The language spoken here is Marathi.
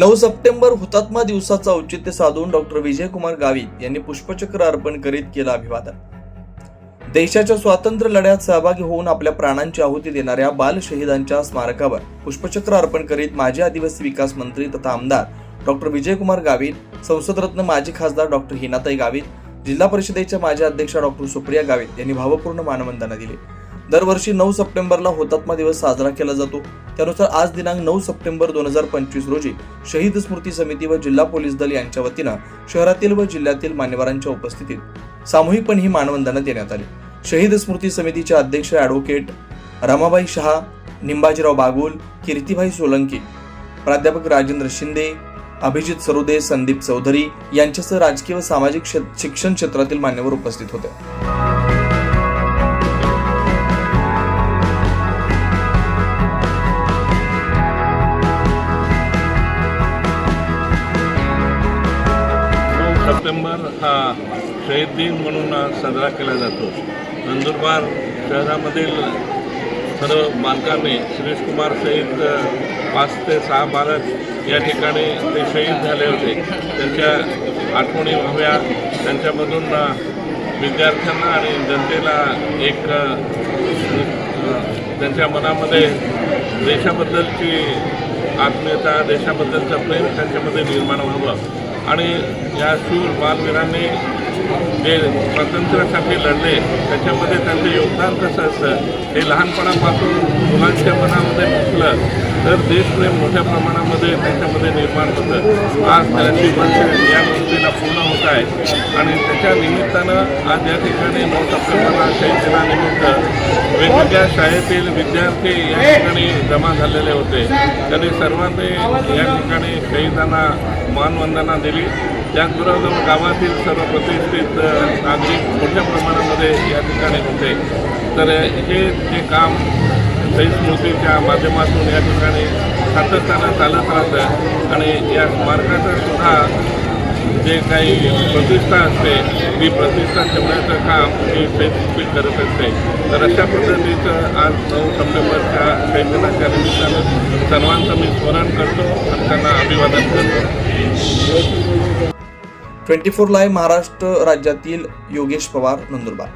नऊ सप्टेंबर हुतात्मा दिवसाचं औचित्य साधून डॉक्टर विजयकुमार गावित यांनी पुष्पचक्र अर्पण करीत केलं अभिवादन. देशाच्या स्वातंत्र्य लढ्यात सहभागी होऊन आपल्या प्राणांची आहुती देणाऱ्या बाल शहीदांच्या स्मारकावर पुष्पचक्र अर्पण करीत माजी आदिवासी विकास मंत्री तथा आमदार डॉक्टर विजयकुमार गावित संसदरत्न माजी खासदार डॉक्टर हिनाताई गावित जिल्हा परिषदेच्या माजी अध्यक्षा डॉक्टर सुप्रिया गावित यांनी भावपूर्ण मानवंदना दिली. दरवर्षी नऊ सप्टेंबरला हुतात्मा दिवस साजरा केला जातो. त्यानुसार आज दिनांक नऊ सप्टेंबर दोन हजार पंचवीस रोजी शहीद स्मृती समिती व जिल्हा पोलीस दल यांच्या वतीनं शहरातील व जिल्ह्यातील मान्यवरांच्या उपस्थितीत सामूहिकपणे ही मानवंदना देण्यात आली. शहीद स्मृती समितीचे अध्यक्ष ॲडव्होकेट रमाबाई शहा निंबाजीराव बागुल कीर्तीभाई सोलंकी प्राध्यापक राजेंद्र शिंदे अभिजित सरोदे संदीप चौधरी यांच्यासह राजकीय व सामाजिक क्षेत्र- शिक्षण क्षेत्रातील मान्यवर उपस्थित होते. सप्टेंबर हा शहीद दिन म्हणून साजरा केला जातो. नंदुरबार शहरामधील सर्व बालकांनी सुरेशकुमार सहित पाच ते सहा बालक या ठिकाणी ते शहीद झाले होते. त्यांच्या आठवणी व्हाव्या त्यांच्यामधून विद्यार्थ्यांना आणि जनतेला एक त्यांच्या मनामध्ये देशाबद्दलची आत्मीयता देशाबद्दलचं प्रेम त्यांच्यामध्ये निर्माण व्हावं. आणि या शूर बालवीरांनी जे स्वातंत्र्यासाठी लढले त्याच्यामध्ये त्यांचं योगदान कसं असतं हे लहानपणापासून मुलांच्या मनामध्ये घुसलं तर देशप्रेम मोठ्या प्रमाणामध्ये त्यांच्यामध्ये निर्माण होतं. आज त्यांची वर्ष या गोष्टीला पूर्ण होत आहे. आणि त्याच्या निमित्तानं आज या ठिकाणी नऊ प्रमाणात शहीद दिनानिमित्त वेगवेगळ्या शाळेतील विद्यार्थी या ठिकाणी जमा झालेले होते. त्यांनी सर्वांनी या ठिकाणी शहीदांना मानवंदना दिली. त्याचबरोबर गावातील सर्व प्रतिष्ठित नागरिक मोठ्या प्रमाणामध्ये या ठिकाणी होते. तर हे जे काम शहीद स्मृतीच्या माध्यमातून या ठिकाणी सातत्यानं चालत राहतं आणि या स्मारकाचं सुद्धा जे काही प्रतिष्ठा असते ती प्रतिष्ठा ठेवण्याचं काम ही शहीद करत असते. तर अशा पद्धतीचं आज नऊ सप्टेंबरच्या शहीद दिनाच्या निमित्तानं सर्वांचं मी स्मरण करतो. आणि त्यांना अभिवादन करतो. ट्वेंटी फोर लाईव्ह महाराष्ट्र राज्यातील योगेश पवार नंदुरबार.